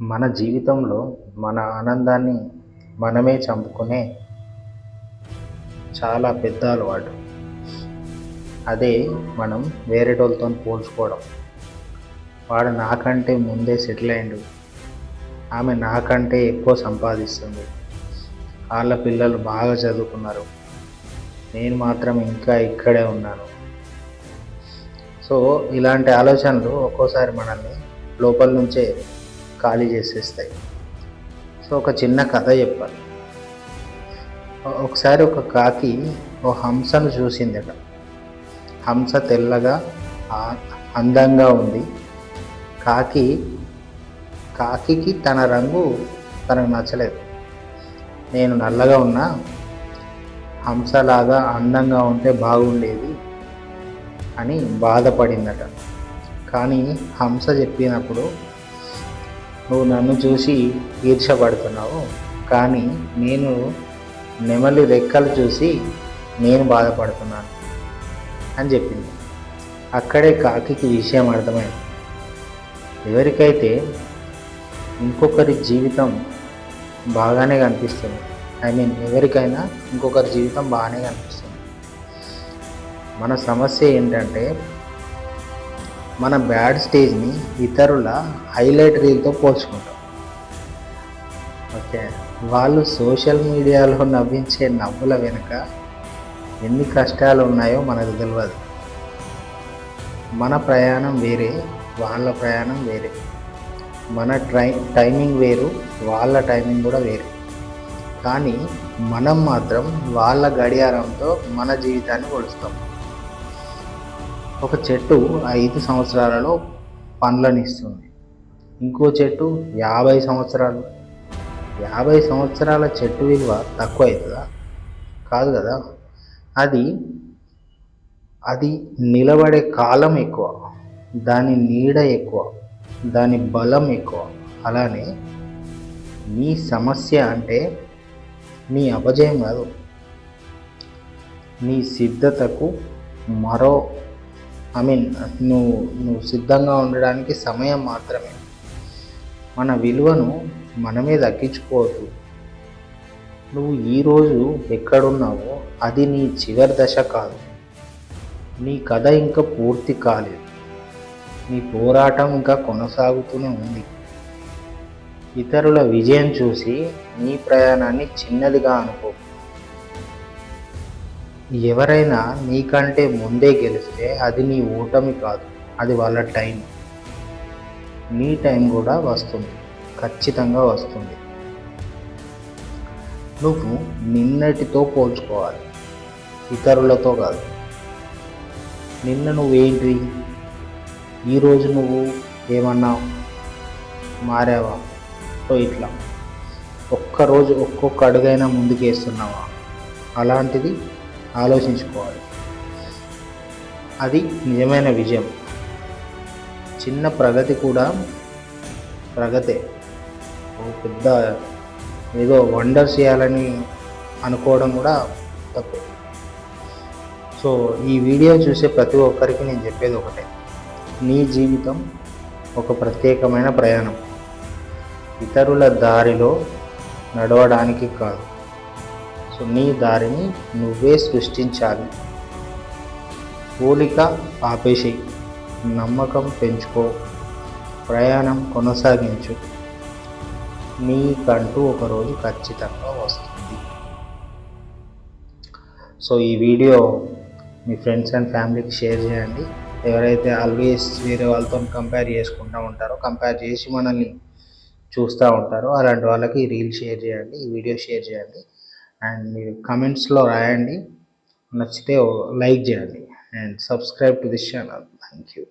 మన జీవితంలో మన ఆనందాన్ని మనమే చంపుకునే చాలా పెద్ద అలవాటు. అదే మనం వేరేటోళ్ళతో పోల్చుకోవడం. వాడు నాకంటే ముందే సెటిల్ అయిండు. ఆమె నాకంటే ఎక్కువ సంపాదిస్తుంది. వాళ్ళ పిల్లలు బాగా చదువుకున్నారు. నేను మాత్రం ఇంకా ఇక్కడే ఉన్నాను. సో ఇలాంటి ఆలోచనలు ఒక్కోసారి మనల్ని లోపల నుంచే ఖాళీ చేసేస్తాయి. సో ఒక చిన్న కథ చెప్పాలి. ఒకసారి ఒక కాకి ఓ హంసను చూసిందట. హంస తెల్లగా అందంగా ఉంది. కాకి కాకికి తన రంగు తనకు నచ్చలేదు. నేను నల్లగా ఉన్నా హంసలాగా అందంగా ఉంటే బాగుండేది అని బాధపడిందట. కానీ హంస చెప్పినప్పుడు నువ్వు నన్ను చూసి ఈర్షపడుతున్నావు. కానీ నేను నెమలి రెక్కలు చూసి నేను బాధపడుతున్నాను అని చెప్పింది. అక్కడే కాకికి విషయం అర్థమైంది. ఎవరికైతే ఇంకొకరి జీవితం బాగానే కనిపిస్తుంది. ఐ మీన్ ఎవరికైనా ఇంకొకరి జీవితం బాగానే కనిపిస్తుంది. మన సమస్య ఏంటంటే మన బ్యాడ్ స్టేజ్ని ఇతరుల హైలైట్ రీల్తో పోల్చుకుంటాం. ఓకే వాళ్ళు సోషల్ మీడియాలో నవ్వించే నవ్వుల వెనుక ఎన్ని కష్టాలు ఉన్నాయో మనకు తెలియదు మన ప్రయాణం వేరే వాళ్ళ ప్రయాణం వేరే. మన ట్రై టైమింగ్ వేరు వాళ్ళ టైమింగ్ కూడా వేరు. కానీ మనం మాత్రం వాళ్ళ గడియారంతో మన జీవితాన్ని కొలుస్తాం. ఒక చెట్టు ఐదు సంవత్సరాలలో పండ్లను ఇస్తుంది ఇంకో చెట్టు యాభై సంవత్సరాలు. యాభై సంవత్సరాల చెట్టు విలువ తక్కువ అవుతుందా కాదు కదా. అది అది నిలబడే కాలం ఎక్కువ. దాని నీడ ఎక్కువ. దాని బలం ఎక్కువ. అలానే నీ సమస్య అంటే నీ అపజయం కాదు. నీ సిద్ధతకు మరో ఐ మీన్ నువ్వు నువ్వు సిద్ధంగా ఉండడానికి సమయం మాత్రమే. మన విలువను మనమే దక్కించుకోవద్దు నువ్వు ఈరోజు ఎక్కడున్నావో అది నీ చివరి దశ కాదు. నీ కథ ఇంకా పూర్తి కాలేదు. నీ పోరాటం ఇంకా కొనసాగుతూనే ఉంది. ఇతరుల విజయం చూసి నీ ప్రయాణాన్ని చిన్నదిగా అనుకో. ఎవరైనా నీకంటే ముందే గెలిస్తే అది నీ ఓటమి కాదు అది వాళ్ళ టైం. నీ టైం కూడా వస్తుంది ఖచ్చితంగా వస్తుంది. నువ్వు నిన్నటితో పోల్చుకోవాలి ఇతరులతో కాదు. నిన్న నువ్వేంటి? ఈరోజు నువ్వు ఏమన్నావు మారావా? సో ఇట్లా. ఒక్కరోజు ఒక్కొక్క అడుగైనా ముందుకేస్తున్నావా? అలాంటిది ఆలోచించుకోవాలి. అది నిజమైన విజయం. చిన్న ప్రగతి కూడా ప్రగతే. ఓ పెద్ద ఏదో వండర్ చేయాలని అనుకోవడం కూడా తప్పు. సో ఈ వీడియో చూసే ప్రతి ఒక్కరికి నేను చెప్పేది ఒకటే. నీ జీవితం ఒక ప్రత్యేకమైన ప్రయాణం. ఇతరుల దారిలో నడవడానికి కాదు. సో నీ దారిని నువ్వే సృష్టించాలి. పోలిక ఆపేసి నమ్మకం పెంచుకో ప్రయాణం కొనసాగించు. నీకంటూ ఒకరోజు ఖచ్చితంగా వస్తుంది. సో ఈ వీడియో మీ ఫ్రెండ్స్ అండ్ ఫ్యామిలీకి షేర్ చేయండి. ఎవరైతే ఆల్వేస్ వేరే వాళ్ళతో కంపేర్ చేసుకుంటూ ఉంటారో కంపేర్ చేసి మనల్ని చూస్తూ ఉంటారో అలాంటి వాళ్ళకి రీల్ షేర్ చేయండి ఈ వీడియో షేర్ చేయండి. అండ్ మీరు కమెంట్స్లో రాయండి. నచ్చితే లైక్ చేయండి. And subscribe to this channel. Thank you